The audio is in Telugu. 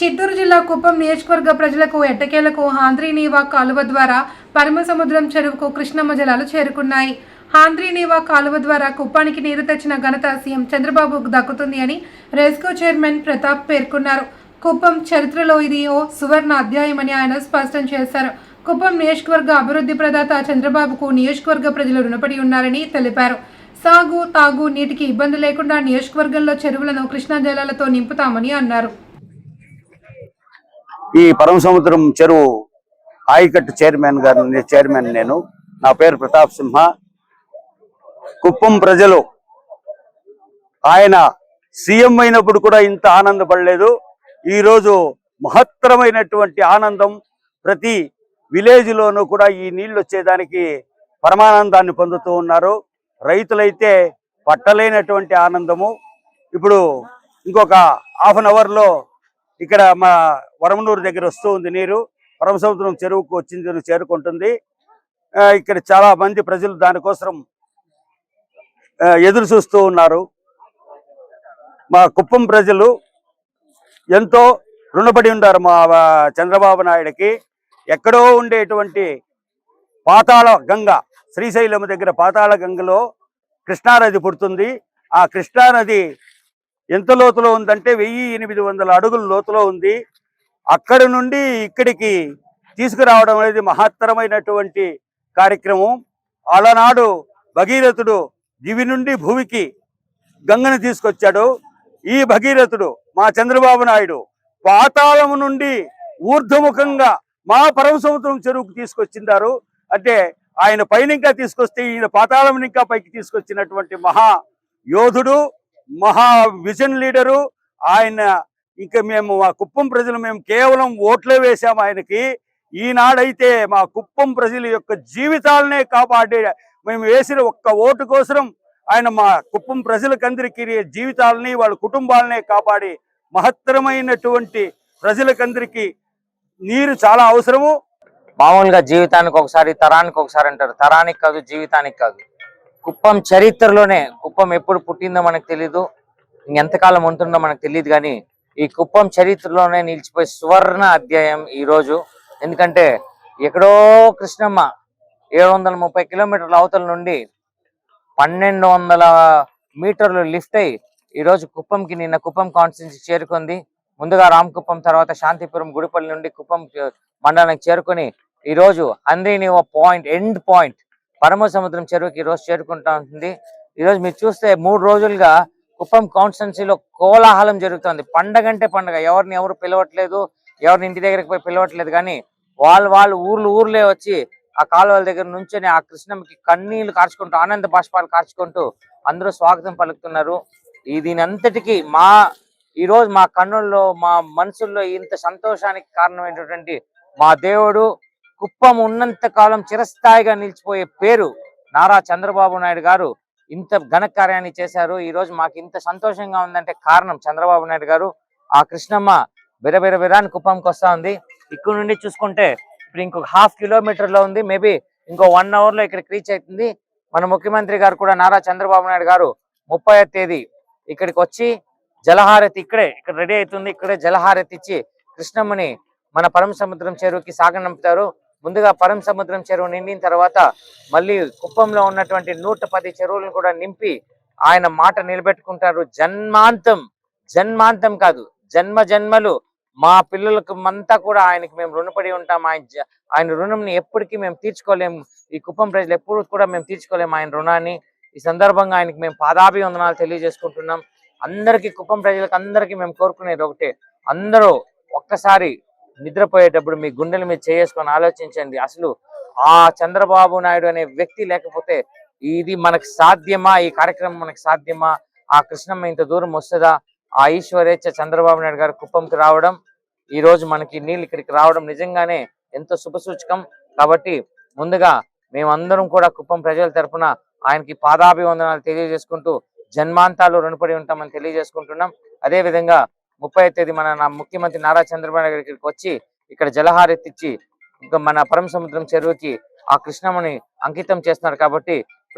చిత్తూరు జిల్లా కుప్పం నియోజకవర్గ ప్రజలకు ఎట్టకేలకు హాంద్రీనీవా కాలువ ద్వారా పరమసముద్రం చెరువుకు కృష్ణమ్మ జలాలు చేరుకున్నాయి. హాంద్రీనీవా కాలువ ద్వారా కుప్పానికి నీరు తెచ్చిన ఘనత సీఎం చంద్రబాబుకు దక్కుతుంది అని రెస్కో చైర్మన్ ప్రతాప్ పేర్కొన్నారు. కుప్పం చరిత్రలో ఇది ఓ సువర్ణ అధ్యాయమని ఆయన స్పష్టం చేశారు. కుప్పం నియోజకవర్గ అభివృద్ధి ప్రదాత చంద్రబాబుకు నియోజకవర్గ ప్రజలు రుణపడి ఉన్నారని తెలిపారు. సాగు తాగు నీటికి ఇబ్బంది లేకుండా నియోజకవర్గంలో చెరువులను కృష్ణా జలాలతో నింపుతామని అన్నారు. ఈ పరమ సముద్రం చెరువు ఆయకట్టు చైర్మన్ గారు చైర్మన్ నేను. నా పేరు ప్రతాప్ సింహ. కుప్పం ప్రజలు ఆయన సీఎం అయినప్పుడు కూడా ఇంత ఆనందపడలేదు. ఈరోజు మహత్తరమైనటువంటి ఆనందం ప్రతి విలేజ్ లోనూ కూడా ఈ నీళ్ళు వచ్చేదానికి పరమానందాన్ని పొందుతూ ఉన్నారు. రైతులైతే పట్టలేనటువంటి ఆనందము. ఇప్పుడు ఇంకొక హాఫ్ అన్ అవర్లో ఇక్కడ మా వరమనూరు దగ్గర వస్తూ ఉంది నీరు. పరమసముద్రం చెరువుకు వచ్చింది చేరుకుంటుంది. ఇక్కడ చాలా మంది ప్రజలు దానికోసం ఎదురు చూస్తూ ఉన్నారు. మా కుప్పం ప్రజలు ఎంతో రుణపడి ఉన్నారు మా చంద్రబాబు నాయుడికి. ఎక్కడో ఉండేటువంటి పాతాళ గంగ శ్రీశైలం దగ్గర పాతాళ గంగలో కృష్ణానది పుడుతుంది. ఆ కృష్ణానది ఎంత లోతులో ఉందంటే వెయ్యి ఎనిమిది వందల అడుగుల లోతులో ఉంది. అక్కడి నుండి ఇక్కడికి తీసుకురావడం అనేది మహత్తరమైనటువంటి కార్యక్రమం. అలనాడు భగీరథుడు దివి నుండి భూమికి గంగను తీసుకొచ్చాడు. ఈ భగీరథుడు మా చంద్రబాబు నాయుడు పాతాళము నుండి ఊర్ధ్వముఖంగా మా పరమ సముద్రం చెరువుకు తీసుకొచ్చిందారు అంటే ఆయన పైన ఇంకా తీసుకొస్తే ఈయన పాతాళం ఇంకా పైకి తీసుకొచ్చినటువంటి మహా యోధుడు మహా విజన్ లీడరు. ఆయన ఇంకా మేము మా కుప్పం ప్రజలు మేము కేవలం ఓట్లే వేసాము ఆయనకి. ఈనాడైతే మా కుప్పం ప్రజల యొక్క జీవితాలనే కాపాడే మేము వేసిన ఒక్క ఓటు కోసం ఆయన మా కుప్పం ప్రజలకందరికీ జీవితాలని వాళ్ళ కుటుంబాలనే కాపాడి మహత్తరమైనటువంటి ప్రజలకందరికీ నీరు చాలా అవసరము. మామూలుగా జీవితానికి ఒకసారి తరానికి ఒకసారి అంటారు. తరానికి కాదు జీవితానికి కాదు. కుప్పం చరిత్రలోనే కుప్పం ఎప్పుడు పుట్టిందో మనకు తెలీదు. ఇంకెంతకాలం ఉంటుందో మనకు తెలియదు కానీ ఈ కుప్పం చరిత్రలోనే నిలిచిపోయే సువర్ణ అధ్యాయం ఈ రోజు ఎందుకంటే ఎక్కడో కృష్ణమ్మ ఏడు వందల ముప్పై కిలోమీటర్ల అవతల నుండి పన్నెండు వందల మీటర్లు లిఫ్ట్ అయ్యి ఈ రోజు కుప్పంకి నిన్న కుప్పం కాన్స్టిట్యూన్సీ చేరుకుంది. ముందుగా రామకుప్పం తర్వాత శాంతిపురం గుడిపల్లి నుండి కుప్పం మండలానికి చేరుకుని ఈ రోజు ఓ పాయింట్ ఎండ్ పాయింట్ పరమ సముద్రం చెరువుకి ఈరోజు రోజు చేరుకుంటా ఉంటుంది. ఈ రోజు మీరు చూస్తే మూడు రోజులుగా కుప్పం కాన్స్టెన్సీలో కోలాహలం జరుగుతుంది. పండగ అంటే పండగ. ఎవరిని ఎవరు పిలవట్లేదు ఎవరిని ఇంటి దగ్గరికి పోయి పిలవట్లేదు కానీ వాళ్ళు వాళ్ళు ఊర్లు ఊర్లే వచ్చి ఆ కాలువల దగ్గర నుంచొని ఆ కృష్ణమ్మకి కన్నీళ్ళు కార్చుకుంటూ ఆనంద బాష్పాలు కార్చుకుంటూ అందరూ స్వాగతం పలుకుతున్నారు. ఈ దీని అంతటికి మా ఈ రోజు మా కన్నుల్లో మా మనసుల్లో ఇంత సంతోషానికి కారణమైనటువంటి మా దేవుడు కుప్పం ఉన్నంత కాలం చిరస్థాయిగా నిలిచిపోయే పేరు నారా చంద్రబాబు నాయుడు గారు ఇంత ఘన కార్యాన్ని చేశారు. ఈ రోజు మాకు ఇంత సంతోషంగా ఉందంటే కారణం చంద్రబాబు నాయుడు గారు. ఆ కృష్ణమ్మ బిరబిర బిరాని కుప్పంకి వస్తా ఉంది. ఇక్కడ నుండి చూసుకుంటే ఇప్పుడు ఇంకొక హాఫ్ కిలోమీటర్లో ఉంది మేబీ ఇంకో వన్ అవర్లో రీచ్ అవుతుంది. మన ముఖ్యమంత్రి గారు కూడా నారా చంద్రబాబు నాయుడు గారు ముప్పై తేదీ ఇక్కడికి వచ్చి జలహారతి ఇక్కడే ఇక్కడ రెడీ అవుతుంది. ఇక్కడే జలహారతి ఇచ్చి కృష్ణమ్మని మన పరమ సముద్రం చెరువుకి సాగనంపుతారు. ముందుగా పరం సముద్రం చెరువు నిండిన తర్వాత మళ్ళీ కుప్పంలో ఉన్నటువంటి నూట పది చెరువులను కూడా నింపి ఆయన మాట నిలబెట్టుకుంటారు. జన్మాంతం జన్మాంతం కాదు జన్మ జన్మలు. మా పిల్లలకు అంతా కూడా ఆయనకి మేము రుణపడి ఉంటాం. ఆయన ఆయన రుణంని ఎప్పటికీ మేము తీర్చుకోలేము ఈ కుప్పం ప్రజలు ఎప్పుడు కూడా మేము తీర్చుకోలేము ఆయన రుణాన్ని. ఈ సందర్భంగా ఆయనకి మేము పాదాభివందనాలు తెలియజేసుకుంటున్నాం. అందరికీ కుప్పం ప్రజలకు అందరికీ మేము కోరుకునేది ఒకటే. అందరూ ఒక్కసారి నిద్రపోయేటప్పుడు మీ గుండెల మీద చేసుకొని ఆలోచించండి. అసలు ఆ చంద్రబాబు నాయుడు అనే వ్యక్తి లేకపోతే ఇది మనకు సాధ్యమా? ఈ కార్యక్రమం మనకు సాధ్యమా? ఆ కృష్ణమ్మ ఇంత దూరం వస్తుందా? ఆ ఈశ్వరేచ్ఛ చంద్రబాబు నాయుడు గారు కుప్పంకి రావడం ఈ రోజు మనకి నీళ్ళు ఇక్కడికి రావడం నిజంగానే ఎంతో శుభసూచకం. కాబట్టి ముందుగా మేమందరం కూడా కుప్పం ప్రజల తరపున ఆయనకి పాదాభివందనాలు తెలియజేసుకుంటూ జన్మాంతాలు రుణపడి ఉంటామని తెలియజేసుకుంటున్నాం. అదే విధంగా ముప్పై తేదీ మన ముఖ్యమంత్రి నారా చంద్రబాబు నాయుడు ఇక్కడికి వచ్చి ఇక్కడ జలహారెత్తిచ్చి ఇంకా మన పరమ సముద్రం చెరువుకి ఆ కృష్ణమ్మని అంకితం చేస్తున్నారు కాబట్టి